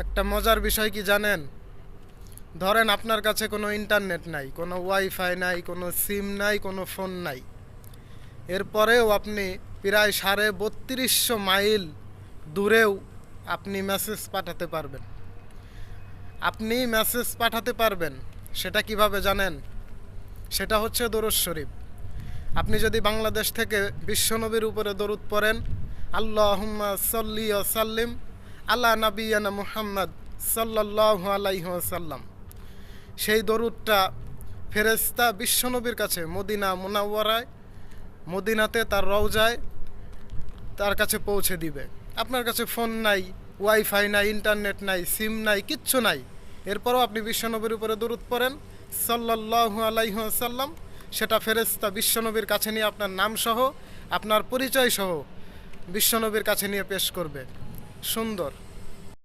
একটা মজার বিষয় কি জানেন? ধরেন আপনার কাছে কোনো ইন্টারনেট নাই, কোনো ওয়াইফাই নাই, কোনো সিম নাই, কোনো ফোন নাই। এরপরেও আপনি প্রায় সাড়ে বত্রিশশো মাইল দূরেও আপনি মেসেজ পাঠাতে পারবেন। আপনি মেসেজ পাঠাতে পারবেন, সেটা কীভাবে জানেন? সেটা হচ্ছে দরুদ শরীফ। আপনি যদি বাংলাদেশ থেকে বিশ্বনবীর উপরে দরুদ পড়েন আল্লাহ সাল্লি সাল্লিম আল্লাহ নাবিয়ানা মুহাম্মদ সাল্লাহ আলাইসাল্লাম সেই দরুদটা ফেরেস্তা বিশ্বনবীর কাছে মদিনা মুনাওয়ারায়, মদিনাতে তার রওজায় তার কাছে পৌঁছে দিবে। আপনার কাছে ফোন নাই, ওয়াইফাই নাই, ইন্টারনেট নাই, সিম নাই, কিচ্ছু নাই। এরপরও আপনি বিশ্বনবীর উপরে দূরত পড়েন সাল্লাহ আলাইসাল্লাম সেটা ফেরেস্তা বিশ্বনবীর কাছে নিয়ে আপনার নাম সহ আপনার পরিচয় সহ বিশ্বনবীর কাছে নিয়ে পেশ করবে। সুন্দর।